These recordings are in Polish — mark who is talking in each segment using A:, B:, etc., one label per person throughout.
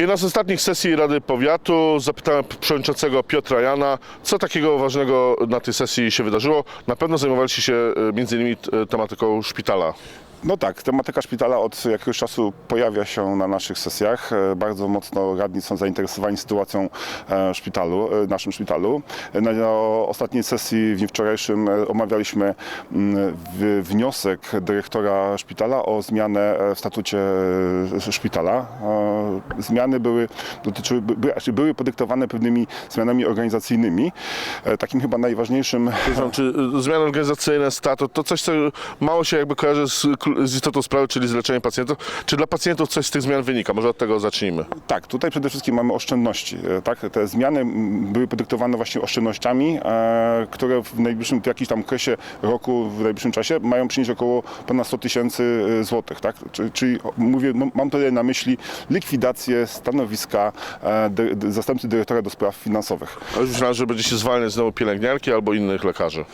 A: Jedna z ostatnich sesji Rady Powiatu zapytałem przewodniczącego Piotra Jana, co takiego ważnego na tej sesji się wydarzyło. Na pewno zajmowaliście się e, między innymi e, tematyką szpitala.
B: No tak, tematyka szpitala od jakiegoś czasu pojawia się na naszych sesjach. E, Bardzo mocno radni są zainteresowani sytuacją e, szpitalu, e, naszym szpitalu. Na ostatniej sesji w dniu wczorajszym omawialiśmy wniosek dyrektora szpitala o zmianę w statucie szpitala. Zmiany były, dotyczyły, znaczy były podyktowane pewnymi zmianami organizacyjnymi. Takim chyba najważniejszym
A: Przepraszam, Czy organizacyjne, statut, to coś, co mało się jakby kojarzy z, z istotą sprawy, czyli z leczeniem pacjentów. Czy dla pacjentów coś z tych zmian wynika? Może od tego zacznijmy.
B: Tak, tutaj przede wszystkim mamy oszczędności. e, Tak? Te zmiany były podyktowane właśnie oszczędnościami, e, które w najbliższym w jakimś tam okresie roku, w najbliższym czasie mają przynieść około ponad 100 tysięcy e, złotych. Tak? Czyli, mówię, mam tutaj na myśli likwidację stanowiska zastępcy dyrektora do spraw finansowych.
A: Ale już myślałem, że będzie się zwalniać znowu pielęgniarki albo innych lekarzy.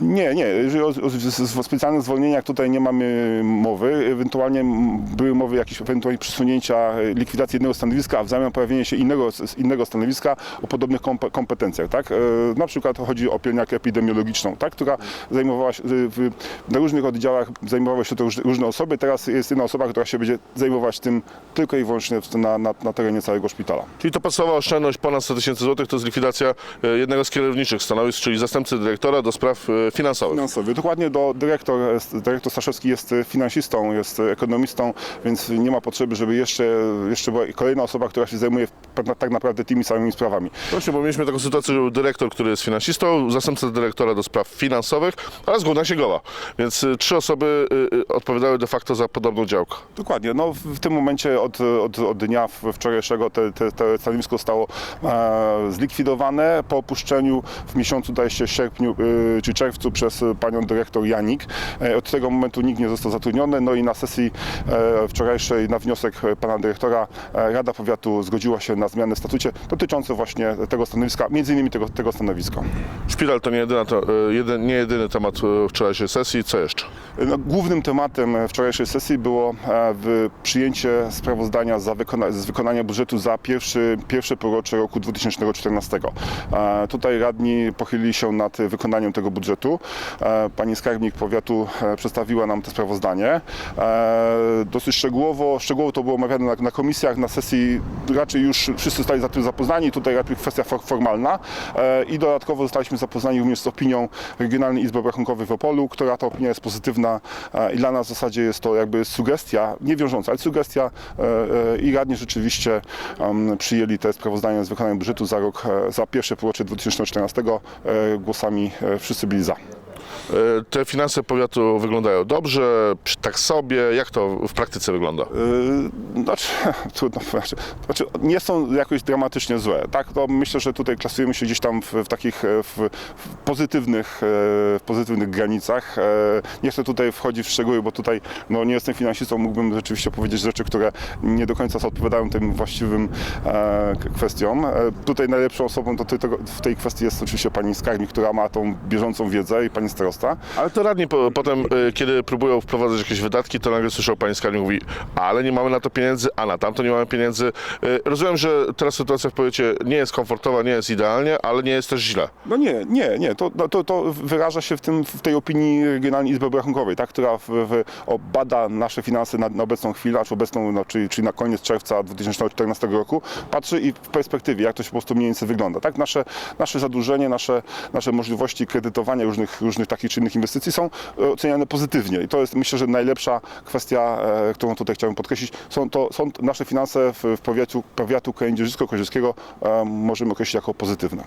B: Nie, nie. Jeżeli o, o, o specjalnych zwolnieniach tutaj nie mamy mowy. Ewentualnie były mowy jakieś ewentualnie przesunięcia, e, likwidacji jednego stanowiska, a w zamian pojawienie się innego, innego stanowiska o podobnych kompe- kompetencjach. Tak? E, Na przykład chodzi o pielęgniarkę epidemiologiczną, tak? która zajmowała się, w, na różnych oddziałach zajmowały się to róż- różne osoby. Teraz jest jedna osoba, która się będzie zajmować tym tylko i wyłącznie na, na, na terenie całego szpitala.
A: Czyli to podstawowa oszczędność ponad 100 tysięcy złotych to jest likwidacja e, jednego z kierowniczych stanowisk, czyli zastępcy dyrektora do spraw e, finansowych.
B: Finansowy. Dokładnie do dyrektor, dyrektor Staszewski jest finansistą, jest ekonomistą, więc nie ma potrzeby, żeby jeszcze, jeszcze była kolejna osoba, która się zajmuje w- tak naprawdę tymi samymi sprawami.
A: Właśnie, bo mieliśmy taką sytuację, że był dyrektor, który jest finansistą, zastępca dyrektora do spraw finansowych oraz główna księgowa. Więc y, trzy osoby y, y, odpowiadały de facto za podobną działkę.
B: Dokładnie. No, w, tym momencie od, od, od dnia wczorajszego te, te, te stanowisko zostało e, zlikwidowane po opuszczeniu w miesiącu, daje się sierpniu e, czy czerwcu przez panią dyrektor Janik. E, od tego momentu nikt nie został zatrudniony. No i na sesji e, wczorajszej na wniosek e, pana dyrektora e, Rada Powiatu zgodziła się na zmiany w statucie dotyczące właśnie tego stanowiska, między innymi tego, tego stanowiska.
A: Szpital to nie, jedyna, to, jeden, nie jedyny temat wczorajszej sesji. Co jeszcze?
B: No, głównym tematem wczorajszej sesji było e, przyjęcie sprawozdania wykona- z wykonania budżetu za pierwszy, pierwsze półrocze roku 2014. E, Tutaj radni pochylili się nad wykonaniem tego budżetu. E, Pani skarbnik powiatu e, przedstawiła nam to sprawozdanie. E, Dosyć szczegółowo, szczegółowo to było omawiane na, na komisjach, na sesji raczej już wszyscy zostali za tym zapoznani, tutaj raczej kwestia for, formalna E, i dodatkowo zostaliśmy zapoznani również z opinią Regionalnej Izby Obrachunkowej w Opolu, która ta opinia jest pozytywna e, i dla nas w zasadzie jest to jakby sugestia, nie wiążąca, ale sugestia i radni rzeczywiście przyjęli te sprawozdania z wykonania budżetu za rok, za pierwsze półrocze 2014 e, głosami wszyscy byli za.
A: Y, Te finanse powiatu wyglądają dobrze, tak sobie. Jak to w praktyce wygląda?
B: Yy, Znaczy, trudno powiedzieć. Znaczy, nie są jakoś dramatycznie złe. Tak? To myślę, że tutaj klasujemy się gdzieś tam w, w takich e, w, w pozytywnych, e, w pozytywnych granicach. E, Nie chcę tutaj wchodzić w szczegóły, bo tutaj no, nie jestem finansistą, mógłbym rzeczywiście powiedzieć rzeczy, które nie do końca odpowiadają tym właściwym e, kwestiom. E, Tutaj najlepszą osobą do w tej kwestii jest oczywiście pani skarbnik, która ma tą bieżącą wiedzę i pani starosta.
A: Ale to radni po, potem, y, kiedy próbują wprowadzać jakieś wydatki, to nagle słyszał pani skarbnik mówi, ale nie mamy na to pieniędzy, a na tamto nie mamy pieniędzy. Y, Rozumiem, że teraz sytuacja w powiecie nie jest komfortowa, nie jest idealnie, ale nie jest też źle.
B: No nie, nie, nie. To, no, to, to wyraża się w, tym, w tej opinii Regionalnej Izby Obrachunkowej, tak, która w, w, bada nasze finanse na, na obecną chwilę, aż obecną, no, czyli, czyli na koniec czerwca 2014 roku, patrzy i w perspektywie, jak to się po prostu mniej więcej wygląda. Tak? Nasze, nasze zadłużenie, nasze, nasze możliwości kredytowania różnych, różnych takich czy innych inwestycji są e, oceniane pozytywnie. I to jest myślę, że najlepsza kwestia, e, którą tutaj chciałbym podkreślić. Są to są nasze finanse w, powiatu, powiatu kędzierzycko-kozieckiego e, możemy określić jako pozytywne.